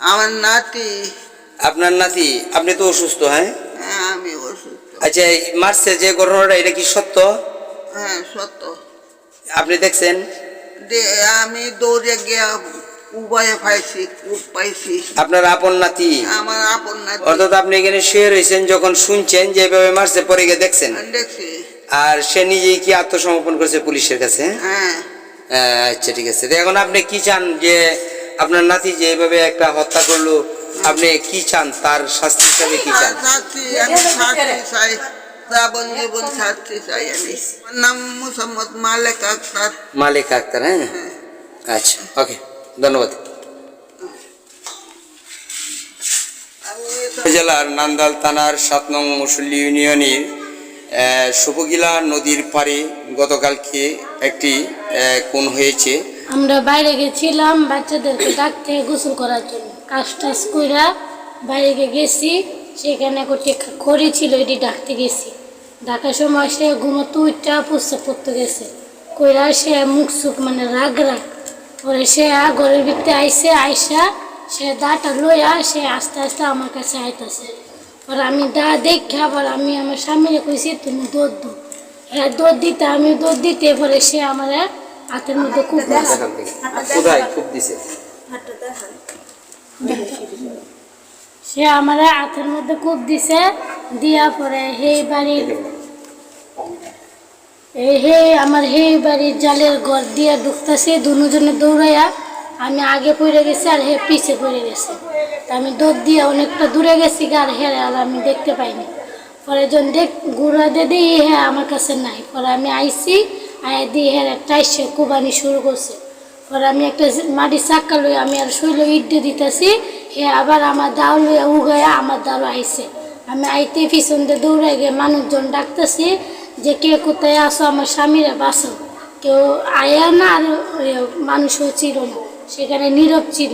আমার নাতি। আপনার নাতি আপনি তো অসুস্থ হ্যাঁ? হ্যাঁ আমি অসুস্থ। আচ্ছা এই মারছে যে ঘটনাটা এটা কি সত্য? হ্যাঁ সত্য। আপনি দেখছেন? আমি দৌড়ে গিয়া উভয়ে পাইছি পাইছি। আপনার আপন নাতি? আমার আপন নাতি। অর্থাৎ আপনি এখানে শুয়ে রয়েছেন যখন শুনছেন যে এভাবে মারছে পরে গিয়ে দেখছেন। দেখছি। আর সে নিজেই কি আত্মসমর্পণ করেছে পুলিশের কাছে? হ্যাঁ। আচ্ছা ঠিক আছে। এখন আপনি কি চান যে আপনার নাতি যে এইভাবে একটা হত্যা করল আপনি কি চান? তার শাস্তি হিসাবে কি চান? মালেক আক্তার। হ্যাঁ? আচ্ছা ওকে ধন্যবাদ। জেলার নান্দাল থানার সাত নং মুসল্লি ইউনিয়নের সুপগিলা নদীর পাড়ে গতকালকে একটি খুন হয়েছে। আমরা বাইরে গেছিলাম বাচ্চাদেরকে ডাকতে গোসল করার জন্য। কাজ টাজ কইরা বাইরে গেছি, সেখানে কোটি খড়ি ছিল, এটি ডাকতে গেছি। ডাকার সময় সে ঘুমোতে উঠটা প্রস্তাব পড়তে গেছে। কইরা সে মুখ সুখ মানে রাগ রাগ। পরে সে ঘরের ভিতরে আইসে, আইসা সে দাটা লইয়া সে আস্তে আস্তে আমার কাছে আইতাছে। পরে আমি দা দেখে আবার আমি আমার স্বামীরে কইছি, তুমি দৌড় দো হ্যাঁ দৌড় দিতে, আমি দৌড় দিতে, পরে সে আমার হাতের মধ্যে খুব কোথায় খুব দিছে। সে আমার হাতের মধ্যে কূপ দিছে দিয়া পরে হে বাড়ির এই হে আমার হে বাড়ির জালের ঘর দিয়ে ঢুকতেছে দুজনে দৌড়াইয়া আমি আগে পড়ে গেছি আর হে পিছে পড়ে গেছে। তা আমি দৌড় দিয়ে অনেকটা দূরে গেছি গা আর হেরে আর আমি দেখতে পাইনি। পরে যখন দেখ ঘুরা দিয়ে দিই হ্যাঁ আমার কাছে নাই। পরে আমি আইছি আয় দিয়ে হ্যাঁ একটা এসে কুবানি শুরু করছে। পরে আমি একটা মাটি চাক্কা লই আমি আর শৈল ইট দিতেছি, হে আবার আমার দাও লইয়া উগায়া আমার দাও আইছে। আমি আইতে পিছন দিয়ে দৌড়ে গিয়ে মানুষজন ডাকতেছি যে, কে কোথায় আসো আমার স্বামীরা বাসো কেউ আয়া না আর মানুষও ছিল না, সেখানে নীরব ছিল।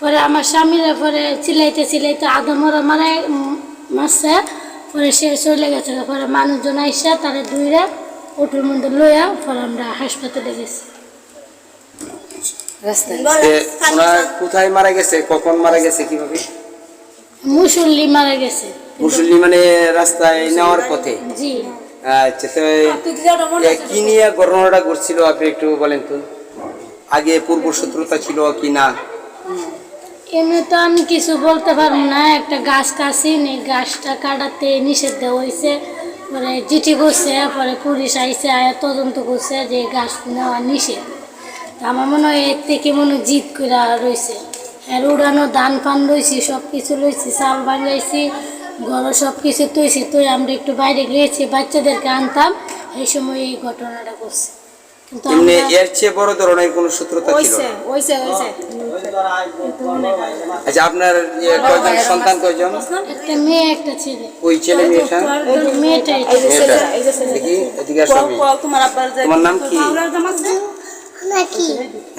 পরে আমার স্বামীরা পরে চিলাইতে চিলাইতে আদমরা মারা মারছে। পরে সে চলে গেছে। পরে মানুষজন আইসা তারা দুইরা ওটুর মধ্যে লইয়া পরে আমরা হাসপাতালে গেছি। কোথায় মারা গেছে? কখন মারা গেছে কীভাবে? মুসল্লি মারা গেছে। মুসল্লি মানে রাস্তায় নেওয়ার পথে? জি। আচ্ছা তো কি নিয়ে ঘটনাটা ঘটছিল? আপনি একটু বলেন তো। আগে পূর্ব শত্রুতা ছিল কি না? এমনি তো আমি কিছু বলতে পারব না। একটা গাছ কাছিন এই গাছটা কাটাতে নিষেধ দেওয়া হয়েছে। পরে চিঠি করছে, পরে পুলিশ আইসে আয়া তদন্ত করছে যে গাছ নেওয়া নিষেধ। তা আমার মনে হয় এর থেকে মনে জিত করে রয়েছে আর উড়ানো দান পান রয়েছি সব কিছু লইছি, চাল বাঙাইছি ঘরও সব কিছু তৈছি তুই আমরা একটু বাইরে গিয়েছি, বাচ্চাদেরকে আনতাম, এই সময় এই ঘটনাটা করছে এমনি এর চেয়ে বড় ধরনের কোনো শত্রুতা ছিল হইছে হইছে হইছে। আচ্ছা আপনার ইয়ে কয়জন? সন্তান কয়জন? একটা মেয়ে একটা ছেলে। ওই ছেলে মেয়েটা মেয়েটাই মেয়েটা দেখি এদিকে আসো। তোমার আব্বার তোমার নাম কি? নাকি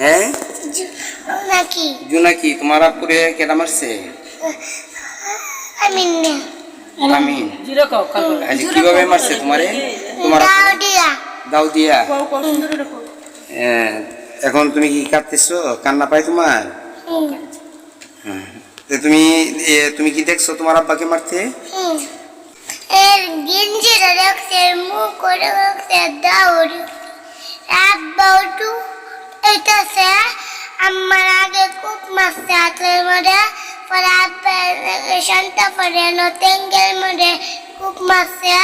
হ্যাঁ? নাকি জুনাকি তোমার আপুরে কেটা মারছে? আমি নে আমি জিরো কও আচ্ছা কীভাবে মারছে তোমারে? তোমার দাও দিয়া। এখন তুমি কি কাঁদতেছো? কান্না পাই তোমার? হ্যাঁ। তুমি তুমি কি দেখছ তোমার আব্বাকে মারতে? হুম। এর গিঞ্জিটা রাখছে মুখ করে রাখছে দাউরি আব্বা উঠু এটা সে আমার আগে খুব মারছে হাতের মধ্যে। পরে আব্বা শান্তা পরে নতেঙ্গের মধ্যে খুব মারছে।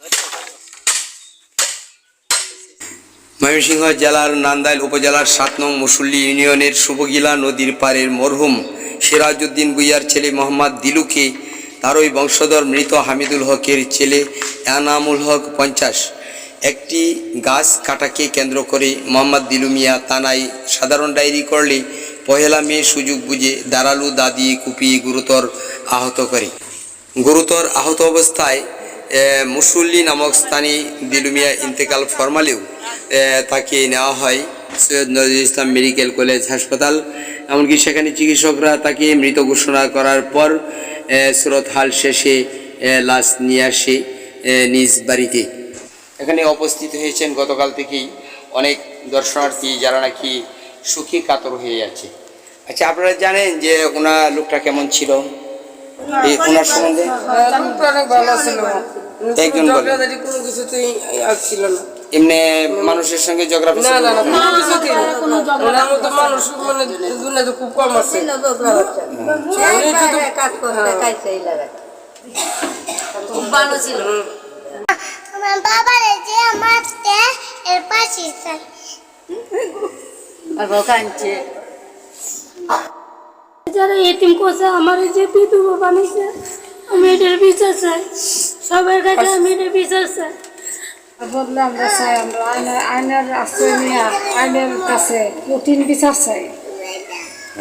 হইতে ময়মনসিংহ জেলার নান্দাইল উপজেলার সাত নং মুসল্লি ইউনিয়নের শুভগিলা নদীর পাড়ের মরহুম সিরাজউদ্দিন বুইয়ার ছেলে মোহাম্মদ দিলুকে, তারই বংশধর মৃত হামিদুল হকের ছেলে এনামুল হক পঞ্চাশ। একটি গাছ কাটাকে কেন্দ্র করে মোহাম্মদ দিলুমিয়া তানাই সাধারণ ডায়েরি করলে পহেলা মে সুযোগ বুঝে দাঁড়ালু দাদি কুপিয়ে গুরুতর আহত করে। গুরুতর আহত অবস্থায় মুসল্লি নামক স্থানে দিলুমিয়া ইন্তেকাল ফরমালেও তাকে নেওয়া হয় সৈয়দ নজরুল ইসলাম মেডিকেল কলেজ হাসপাতাল। এমনকি সেখানে চিকিৎসকরা তাকে মৃত ঘোষণা করার পর আহ, সুরত হাল শেষে লাশ নিয়ে আসে। নিজ বাড়িতে। এখানে উপস্থিত হয়েছেন গতকাল থেকেই অনেক দর্শনার্থী যারা নাকি সুখী কাতর হয়ে যাচ্ছে। আচ্ছা আপনারা জানেন যে ওনার লোকটা কেমন ছিল? এই ওনার সম্বন্ধে? লোকটা অনেক ভালো ছিল একজন বলে। কোনো কিছুতেই আসছিল না এমনি মানুষের সঙ্গে ঝগড়া না না না কোনো কিছুতেই ওনার মতো মানুষ মানে দুনিয়াতে খুব কম আছে। উনি শুধু আমার বাবারে যে মারতে এর পাশে চাই কাঁদছে যারা এতিম করছে আমার যে বিধবা বানিয়েছে আমি এটার বিচার চাই। সবার কাছে আমি এটার বিচার চাই। বদলে আমরা চাই আমরা আইনের আইনের আশ্রয় নিয়ে আইনের কাছে কঠিন বিচার চাই।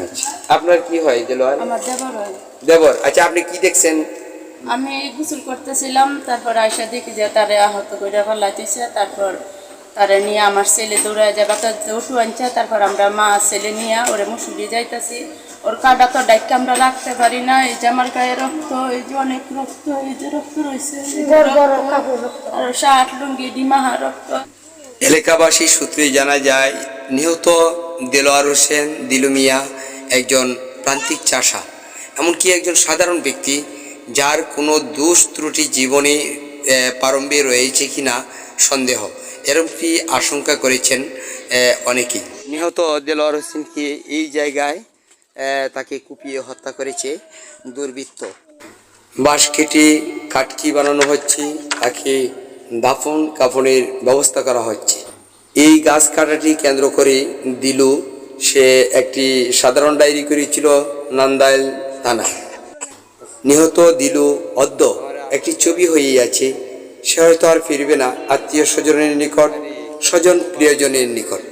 আচ্ছা আপনার কি হয় দেলোয়ার আমার দেবর হয়। দেবর আচ্ছা আপনি কি দেখছেন? আমি গোসল করতেছিলাম তারপর আয়সা দেখি যে তারে আহত করে ফেলাইতেছে তারপর তারে নিয়ে আমার ছেলে দৌড়ায় যাবে তো উঠু আনছে তারপর আমরা মা ছেলে নিয়ে ওরে মুসুরি যাইতাছি। ওর কাটা তো ডাইকে আমরা রাখতে পারি না এই যে আমার গায়ে রক্ত এই যে অনেক রক্ত এই যে রক্ত রয়েছে আর শার্ট লুঙ্গি ডিমাহা রক্ত। এলাকাবাসী সূত্রে জানা যায় নিহত দেলোয়ার হোসেন দিলু মিয়া একজন প্রান্তিক চাষা এমনকি একজন সাধারণ ব্যক্তি যার কোনো দোষ ত্রুটি জীবনে প্রারম্ভে রয়েছে কিনা সন্দেহ। এরকমটি আশঙ্কা করেছেন অনেকেই নিহত দেলোয়ার হোসেনকে এই জায়গায় তাকে কুপিয়ে হত্যা করেছে দুর্বৃত্ত? বাঁশ কেটে কাটকি বানানো হচ্ছে, তাকে দাফন কাফনের ব্যবস্থা করা হচ্ছে। এই গাছ কাটাটি কেন্দ্র করে দিলু, সে একটি সাধারণ ডায়েরি করেছিল নান্দাইল থানা নিহত দিলু অদ্য একটি ছবি হয়েই আছে সে হয়তো আর ফিরবে না আত্মীয় স্বজনের নিকট স্বজন প্রিয়জনের নিকট।